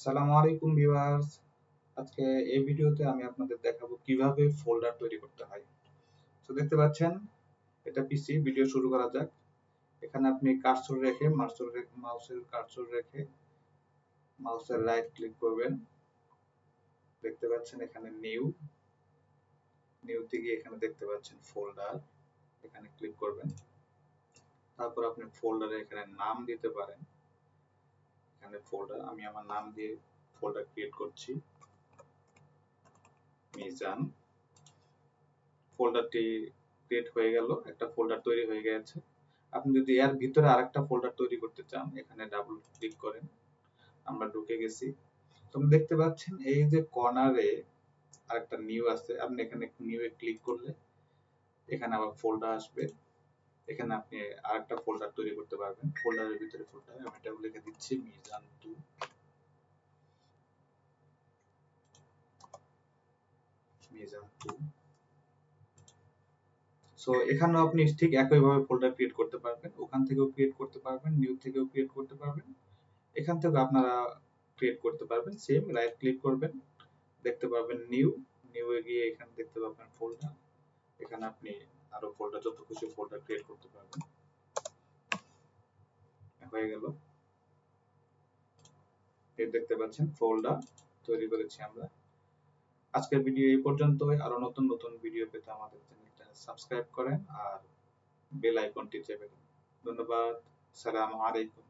আসসালামু আলাইকুম ভিউয়ার্স। আজকে এই ভিডিওতে আমি আপনাদের দেখাবো কীভাবে ফোল্ডার তৈরি করতে হয়। তো দেখতে পাচ্ছেন, এটা পিসি ভিডিও শুরু করা যাক। এখানে আপনি কার্সর রেখে মাউসের মাউসের কার্সর রেখে মাউসের রাইট ক্লিক করবেন। দেখতে পাচ্ছেন এখানে নিউ নিউতে গিয়ে এখানে দেখতে পাচ্ছেন ফোল্ডার। এখানে ক্লিক করবেন। তারপর আপনি ফোল্ডারে এখানে নাম দিতে পারেন। এখানে ফোল্ডার আমি আমার নাম দিয়ে ফোল্ডার ক্রিয়েট করছি। মিজান। ফোল্ডারটি ক্রিয়েট হয়ে গেল, একটা ফোল্ডার তৈরি হয়ে গেছে। আপনি যদি এর ভিতরে আরেকটা ফোল্ডার তৈরি করতে চান, এখানে ডাবল ক্লিক করেন। আমরা ঢুকে গেছি। তো দেখতে পাচ্ছেন, এই যে কর্নারে আরেকটা নিউ আছে। আপনি এখানে নিউ এ ক্লিক করলে এখানে আবার ফোল্ডার আসবে। এখানে আপনি আরেকটা ফোল্ডার তৈরি করতে পারবেন। ফোল্ডারের ভিতরে ফোল্ডার আমি এটা লিখে দিচ্ছি, Mizan to Mizan to so এখানেও আপনি ঠিক একইভাবে ফোল্ডার ক্রিয়েট করতে পারবেন। ওখান থেকেও ক্রিয়েট করতে পারবেন নিউ থেকেও ক্রিয়েট করতে পারবেন। এখান থেকে আপনারা ক্রিয়েট করতে পারবেন সেম রাইট ক্লিক করবেন, দেখতে পাবেন নিউ নিউ এ গিয়ে এখানে দেখতে পাবেন ফোল্ডার এখানে আপনি আরও ফোল্ডার যত খুশি ফোল্ডার ক্রিয়েট করতে পারবেন। হয়ে গেল। এই দেখতে পাচ্ছেন ফোল্ডার তৈরি করেছি আমরা। আজকের ভিডিও এই পর্যন্তই। আরও নতুন নতুন ভিডিও পেতে আমাদের চ্যানেলটা সাবস্ক্রাইব করেন আর বেল আইকনটি চেপে ধন্যবাদ। সালাম আলাইকুম।